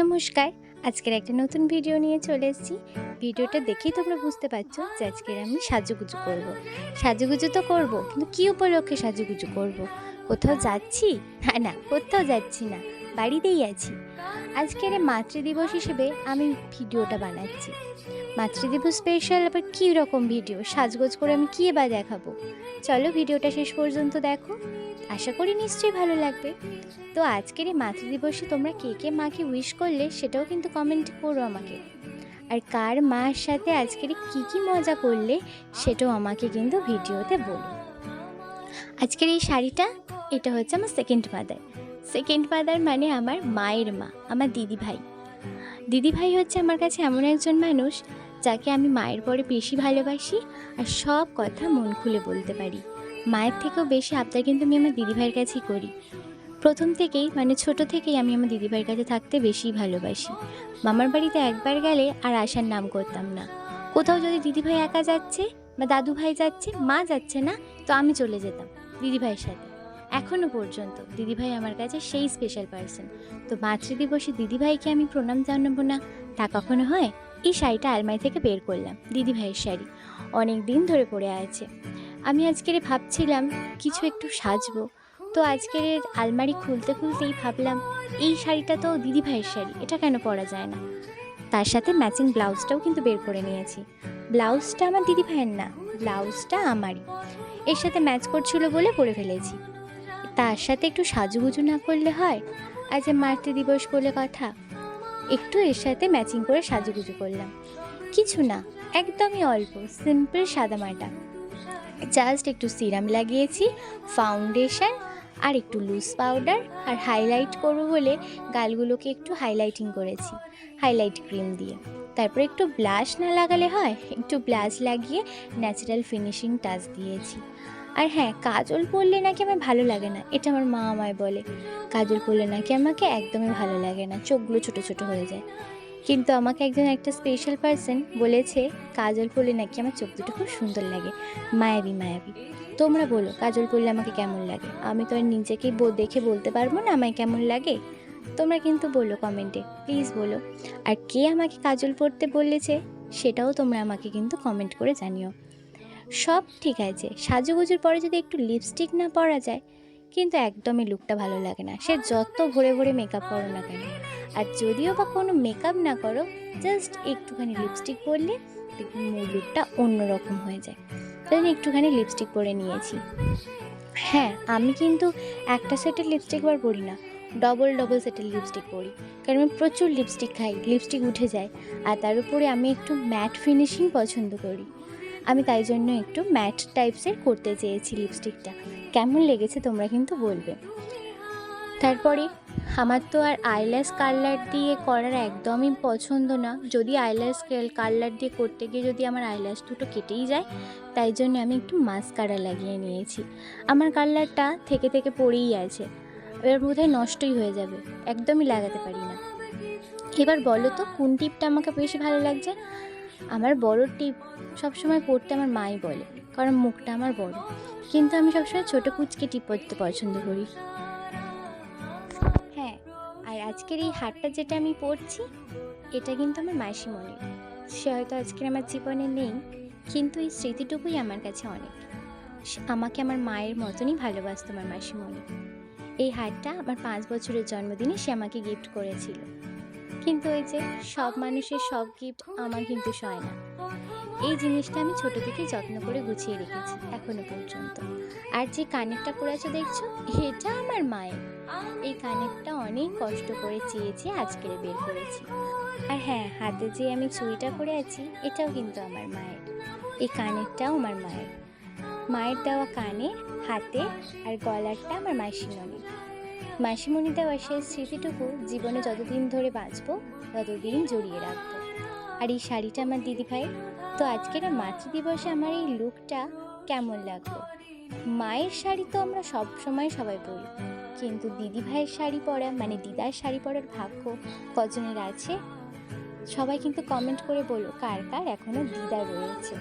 নমস্কার, আজকের একটা নতুন ভিডিও নিয়ে চলে এসেছি ভিডিওটা দেখেই তোমরা বুঝতে পারছ যে আজকের আমি সাজুগুজু করব। সাজুগুজু তো করব, কিন্তু কী উপলক্ষে সাজুগুজু করব। কোথাও যাচ্ছি না না, কোথাও যাচ্ছি না বাড়িতেই আছি। আজকের মাতৃদিবস হিসেবে আমি ভিডিওটা বানাচ্ছি। মাতৃদিবস স্পেশাল আবার কী রকম ভিডিও সাজগোজ করে আমি কী বা দেখাবো? চলো ভিডিওটা শেষ পর্যন্ত দেখো। আশা করি নিশ্চয়ই ভালো লাগবে। তো আজকের এই মাতৃদিবসে তোমরা কে কে মাকে উইশ করলে সেটাও কিন্তু কমেন্ট করো আমাকে। আর কার মার সাথে আজকের কী কী মজা করলে সেটাও আমাকে কিন্তু ভিডিওতে বলো। আজকের এই শাড়িটা, এটা হচ্ছে আমার সেকেন্ড মাদার সেকেন্ড মাদার মানে আমার মায়ের মা, আমার দিদি ভাই দিদি ভাই হচ্ছে আমার কাছে এমন একজন মানুষ যাকে আমি মায়ের পরে বেশি ভালোবাসি আর সব কথা মন খুলে বলতে পারি। মায়ের থেকেও বেশি আবদার কিন্তু আমি আমার দিদিভাইয়ের কাছেই করি। প্রথম থেকেই মানে ছোট থেকেই আমি আমার দিদিভাইয়ের কাছে থাকতে বেশি ভালোবাসি। মামার বাড়িতে একবার গেলে আর আসার নাম করতাম না। কোথাও যদি দিদিভাই একা যাচ্ছে বা দাদু ভাই যাচ্ছে, মা যাচ্ছে না, তো আমি চলে যেতাম দিদিভাইয়ের সাথে। এখনও পর্যন্ত। দিদিভাই আমার কাছে সেই স্পেশাল পার্সন তো মাতৃদিবসে দিদিভাইকে আমি প্রণাম জানাব না, তা কখনো হয়? এই শাড়িটা আলমারি থেকে বের করলাম, দিদিভাইয়ের শাড়ি। অনেক দিন ধরে পড়ে আছে। আমি আজকের ভাবছিলাম, কিছু একটু সাজবো। তো আজকের আলমারি খুলতে খুলতেই ভাবলাম, এই শাড়িটা তো দিদিভাইয়ের শাড়ি, এটা কেন পরা যায় না? তার সাথে ম্যাচিং ব্লাউজটাও কিন্তু বের করে নিয়েছি। ব্লাউজটা আমার দিদিভাইয়ের না, ব্লাউজটা আমারই। এর সাথে ম্যাচ করছিল বলে পরে ফেলেছি। তার সাথে একটু সাজুগুজু না করলে হয়? আজ মাতৃ দিবস বলে কথা। একটু এর সাথে ম্যাচিং করে সাজুগুজু করলাম। কিছু না, একদমই অল্প সিম্পল সাদামাটা। জাস্ট একটু সিরাম লাগিয়েছি ফাউন্ডেশন আর একটু লুজ পাউডার আর হাইলাইট করব বলে গালগুলোকে একটু হাইলাইটিং করেছি। হাইলাইট ক্রিম দিয়ে। তারপর একটু ব্লাশ না লাগালে হয়, একটু ব্লাশ লাগিয়ে ন্যাচারাল ফিনিশিং টাচ দিয়েছি। আর হ্যাঁ কাজল পরলে নাকি আমার ভালো লাগে না, এটা আমার মা আমায় বলে। কাজল পরলে নাকি আমাকে একদমই ভালো লাগে না, চোখগুলো ছোটো ছোটো হয়ে যায়। কিন্তু আমাকে একজন একটা স্পেশাল পার্সন বলেছে, কাজল পরলে নাকি আমার চোখ দুটো খুব সুন্দর লাগে। মায়াবী মায়াবী। তোমরা বলো, কাজল পরলে আমাকে কেমন লাগে? আমি তো আর নিজেকেই বো- দেখে বলতে পারব না আমায় কেমন লাগে। তোমরা কিন্তু বলো কমেন্টে প্লিজ বলো। আর কে আমাকে কাজল পরতে বলেছে, সেটাও তোমরা আমাকে কিন্তু কমেন্ট করে জানিও। সব ঠিক আছে। সাজুগুজুর পরে যদি একটু লিপস্টিক না পরা যায়, কিন্তু একদমই লুকটা ভালো লাগে না। সে যত ভরে ভরে মেকআপ করো না কেন। আর যদিও বা কোনো মেকআপ না করো জাস্ট একটুখানি লিপস্টিক পরলে লুকটা অন্যরকম হয়ে যায়। তাই জন্য একটুখানি লিপস্টিক পরে নিয়েছি। হ্যাঁ আমি কিন্তু একটা সেটের লিপস্টিক বার পরি না ডবল ডবল সেটের লিপস্টিক পরি। কারণ আমি প্রচুর লিপস্টিক খাই লিপস্টিক উঠে যায়। আর তার উপরে আমি একটু ম্যাট ফিনিশিং পছন্দ করি। আমি তাই জন্য একটু ম্যাট টাইপসের করতে চেয়েছি লিপস্টিকটা। কেমন লেগেছে তোমরা কিন্তু বলবে। তারপরে, আমার তো আর আইল্যাশ কালার দিয়ে করার একদমই পছন্দ না। যদি আইল্যাশ কালার দিয়ে করতে গিয়ে যদি আমার আইল্যাশ দুটো কেটেই যায়, তাই জন্য আমি একটু মাস্কারা লাগিয়ে নিয়েছি। আমার কালারটা থেকে থেকে পড়েই আছে। এবার বোধহয় নষ্টই হয়ে যাবে। একদমই লাগাতে পারি না। এবার বলো তো, কোন টিপটা আমাকে বেশি ভালো লাগছে? আমার বড় টিপ সবসময় পড়তে আমার মাই বলে, কারণ মুখটা আমার বড়। কিন্তু আমি সবসময় ছোটো কুচকে টিপ পরতে পছন্দ করি। হ্যাঁ আর আজকের এই হারটা যেটা আমি পরছি এটা কিন্তু আমার মাসিমণির সে হয়তো আজকের আমার জীবনে নেই, কিন্তু এই স্মৃতিটুকুই আমার কাছে অনেক। আমাকে আমার মায়ের মতনই ভালোবাসতো আমার মাসিমণি। এই হারটা আমার পাঁচ বছরের জন্মদিনে সে আমাকে গিফট করেছিল। কিন্তু ওই যে সব মানুষের সব গিফট আমার কিন্তু সয় না। এই জিনিসটা আমি ছোট থেকে যত্ন করে গুছিয়ে রেখেছি, এখনও পর্যন্ত। আর যে কানেরটা পড়েছো দেখছ, এটা আমার মায়ের। এই কানেরটা অনেক কষ্ট করে চেয়েছি, আজকের বের করেছি। আর হ্যাঁ হাতে যে আমি চুড়িটা পরে আছি, এটাও কিন্তু আমার মায়ের। এই কানেরটাও আমার মায়ের। মায়ের দেওয়া কানে, হাতে আর গলারটা আমার মায়ের মাসিমণি মাসিমণি দেওয়া সেই স্মৃতিটুকু জীবনে যতদিন ধরে বাঁচবো ততদিন জড়িয়ে রাখব। আর এই শাড়িটা আমার দিদিভাইয়ের তো আজকের মাতৃদিবসে আমার এই লুকটা কেমন লাগল? মায়ের শাড়ি তো আমরা সব সময় সবাই পরি, কিন্তু দিদি ভাইয়ের শাড়ি পরা মানে দিদার শাড়ি পরার ভাগ্য কজনের আছে? সবাই কিন্তু কমেন্ট করে বলো, কার কার এখনও দিদা রয়েছে।